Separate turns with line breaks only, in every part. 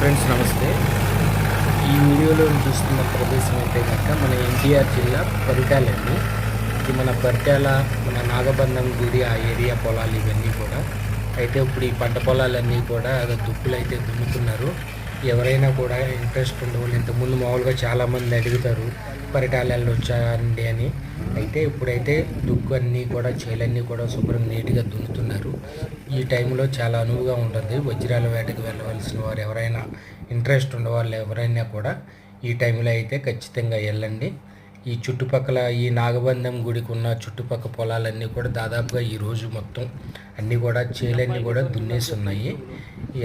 Friends నమస్తే. ఈ వీడియోలో చూస్తున్న ప్రదేశం అయితే కనుక మన ఎన్టీఆర్ జిల్లా పరిటాలండి ఇది మన పరిటాల మన నాగబంధం గుడి ఆ ఏరియా పొలాలు ఇవన్నీ కూడా. అయితే ఇప్పుడు ఈ పంట పొలాలన్నీ కూడా దుప్పులు అయితే దున్నుతున్నారు. ఎవరైనా కూడా ఇంట్రెస్ట్ ఉండేవాళ్ళు ఇంతకుముందు మామూలుగా చాలామంది అడుగుతారు పరిటాలలో వచ్చారండి అని. అయితే ఇప్పుడైతే దుక్కు అన్నీ కూడా చేలన్నీ కూడా శుభ్రం నీట్గా దున్నుతున్నారు. ఈ టైంలో చాలా అనువుగా ఉంటుంది. వజ్రాల వేటకు వెళ్ళవలసిన వారు ఎవరైనా ఇంట్రెస్ట్ ఉన్నవాళ్ళు ఎవరైనా కూడా ఈ టైంలో అయితే ఖచ్చితంగా వెళ్ళండి ఈ చుట్టుపక్కల ఈ నాగబంధం గుడికి ఉన్న చుట్టుపక్కల పొలాలన్నీ కూడా దాదాపుగా ఈ రోజు మొత్తం అన్నీ కూడా చేలన్నీ కూడా దున్నేసి ఉన్నాయి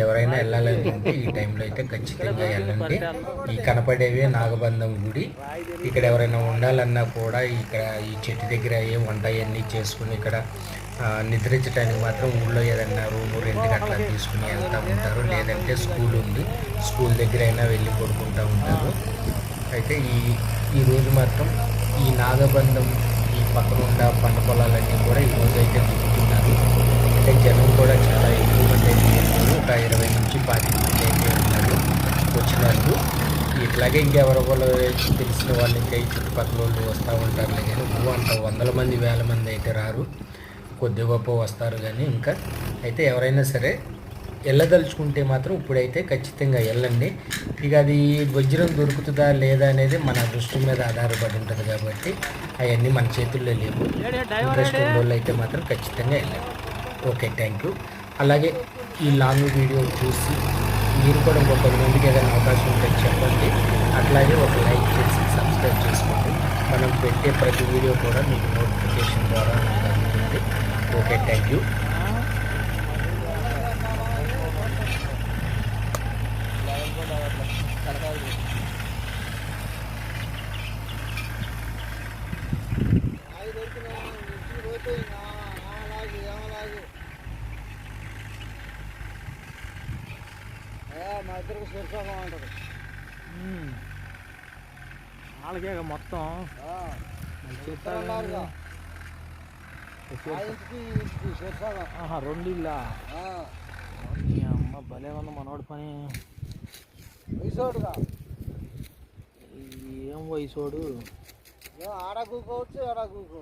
ఎవరైనా వెళ్ళాలనుకుంటే ఈ టైంలో అయితే ఖచ్చితంగా వెళ్ళండి. ఈ కనపడేవే నాగబంధం గుడి. ఇక్కడ ఎవరైనా ఉండాలన్నా కూడా ఇక్కడ ఈ చెట్టు దగ్గర ఏ వంట అవన్నీ చేసుకుని ఇక్కడ నిద్రించడానికి మాత్రం ఊళ్ళో ఏదన్నా రూము రెంట్కి అట్లా తీసుకుని వెళ్తూ ఉంటారు. లేదంటే స్కూల్ ఉంది. స్కూల్ దగ్గర అయినా వెళ్ళి పడుకుంటూ ఉంటారు. అయితే ఈ ఈ రోజు మాత్రం ఈ నాగబంధం ఈ పక్కన ఉన్న పంట పొలాలన్నీ కూడా ఈ రోజు అయితే దిగుతున్నారు అంటే జనం కూడా చాలా ఎక్కువ మంది అయితే ఒక ఇరవై నుంచి పాతి మంది అయితే ఉన్నారు వచ్చినారు ఇట్లాగే ఇంకెవరో తెలిసిన వాళ్ళు ఇంకా ఈ చుట్టుపక్కల వాళ్ళు వస్తూ ఉంటారు కానీ ఊ అంత వందల మంది వేల మంది అయితే రారు. కొద్ది గొప్ప వస్తారు కానీ ఇంకా. అయితే ఎవరైనా సరే వెళ్ళదలుచుకుంటే మాత్రం ఇప్పుడైతే ఖచ్చితంగా వెళ్ళండి ఇక అది వజ్రం దొరుకుతుందా లేదా అనేది మన దృష్టి మీద ఆధారపడి ఉంటుంది కాబట్టి అవన్నీ మన చేతుల్లో లేవు. ఇంట్రెస్ట్ వాళ్ళు అయితే మాత్రం ఖచ్చితంగా వెళ్ళండి ఓకే థ్యాంక్ యూ. అలాగే ఈ లాంగ్ వీడియో చూసి మీరు కూడా ఒక పది మందికి ఏదైనా అవకాశం ఉంటే చెప్పండి. అట్లాగే ఒక లైక్ చేసి సబ్స్క్రైబ్ చేసుకోండి. మనం పెట్టే ప్రతి వీడియో కూడా మీకు నోటిఫికేషన్ ద్వారా అందుతుంది ఓకే థ్యాంక్ యూ.
మా ఇద్దరికి సురక్షంగా ఉంటుంది
వాళ్ళకే మొత్తం.
ఆ
ఆహా రెండు ఇల్లా అమ్మ భలే ఉంది మనోడి పని
వయసోడుగా
ఏం వయసోడు
ఆడ కూకోవచ్చు ఆడ కూకోవచ్చు